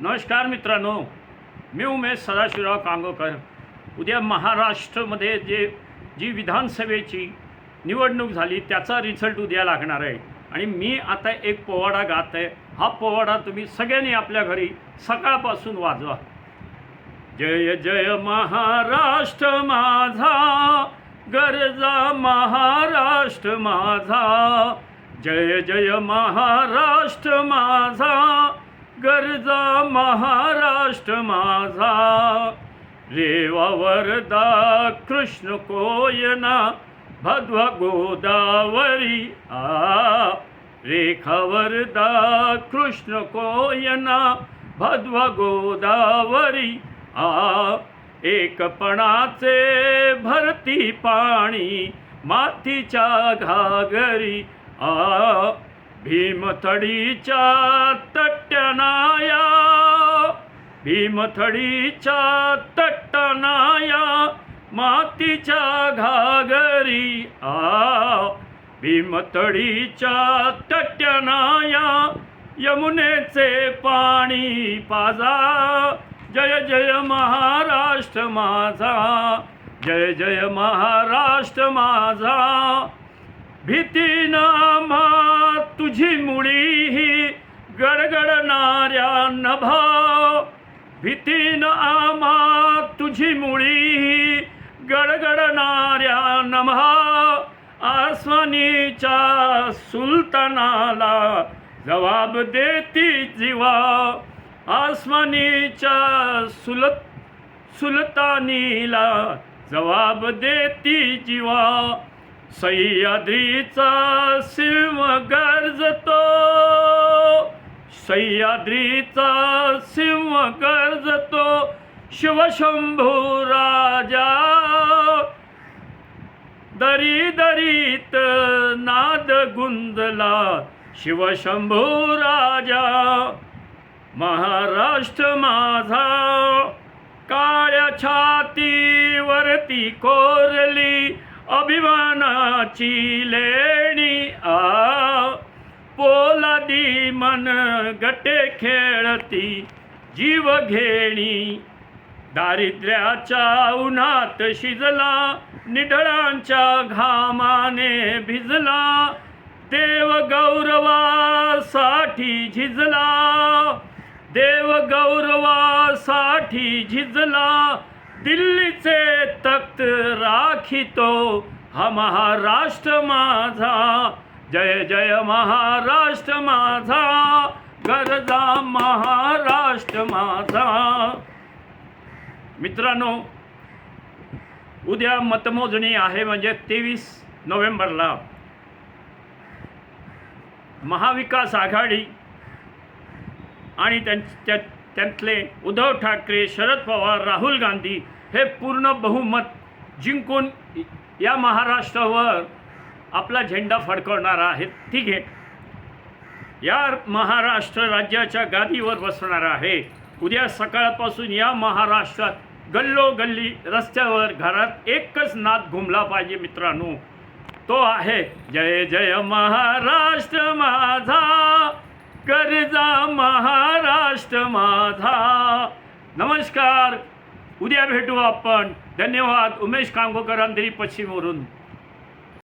नमस्कार मित्रांनो मी उमेश सदाशिवराव कांगोकर. उद्या महाराष्ट्रमध्ये जे जी विधानसभेची निवडणूक झाली त्याचा रिझल्ट उद्या लागणार आहे. आणि मी आता एक पोवाडा गात आहे. हा पोवाडा तुम्ही सगळ्यांनी आपल्या घरी सकाळपासून वाजवा. जय जय महाराष्ट्र माझा गरजा महाराष्ट्र माझा. जय जय महाराष्ट्र माझा गरजा महाराष्ट्र माझा. रेवा वरदा कृष्ण कोयना भद्व गोदावरी आ. रेखा वरदा कृष्ण कोयना भद्व गोदावरी आ. एकपणाचे भरती पाणी मातीच्या घागरी आ. भीमथडीच्या तट्टनाया भीमथडीच्या तट्टनाया मातीच्या घागरी आ भीमथडीच्या तट्टनाया यमुनेचे पाणी पाजा जय जय महाराष्ट्र माझा जय जय महाराष्ट्र माझा भीतीनं आम्हा तुझी मुळी ही गडगडणाऱ्या नभा. भीतीन आमा तुझी मुळी ही गडगडणाऱ्या नभा. आसमानीच्या सुलतानाला जवाब देती जीवा. आसमानीच्या सुल सुलतानीला जवाब देती जीवा. सह्याद्रीचा सिंह गरजतो. सह्याद्रीचा सिंह गरजतो. शिवशंभू राजा. दरी दरीत नाद गुंजला शिवशंभू राजा. महाराष्ट्र माझा. काळ्या छातीवरती कोरली अभिमानाची लेणी आ पोलादी मन गटे खेळती जीव घेणी. दारिद्र्याच्या उन्हात शिजला निढळांच्या घामाने भिजला. देव गौरवासाठी झिजला. देव गौरवासाठी झिजला. दिल्लीचे तख्त राखितो हा महाराष्ट्र माझा. जय जय महाराष्ट्र माझा. गरजा महाराष्ट्र माझा. मित्रांनो उद्या मतमोजणी आहे म्हणजे तेवीस नोव्हेंबरला. महाविकास आघाडी आणि त्यांच्या त्यातले उद्धव ठाकरे शरद पवार राहुल गांधी हे पूर्ण बहुमत जिंकून या महाराष्ट्रावर आपला झेंडा फडकवणार आहेत. ठीक आहे. या महाराष्ट्र राज्याच्या गादीवर बसणार आहे. उद्या सकाळपासून या महाराष्ट्रात गल्लोगल्ली रस्त्यावर घरात एकच नाद घुमला पाहिजे मित्रांनो. तो आहे जय जय महाराष्ट्र माझा. गरजा महाराष्ट्र माझा. नमस्कार. उद्या भेटू आपण. धन्यवाद. उमेश कांगोकर अंधेरी पश्चिमवरून.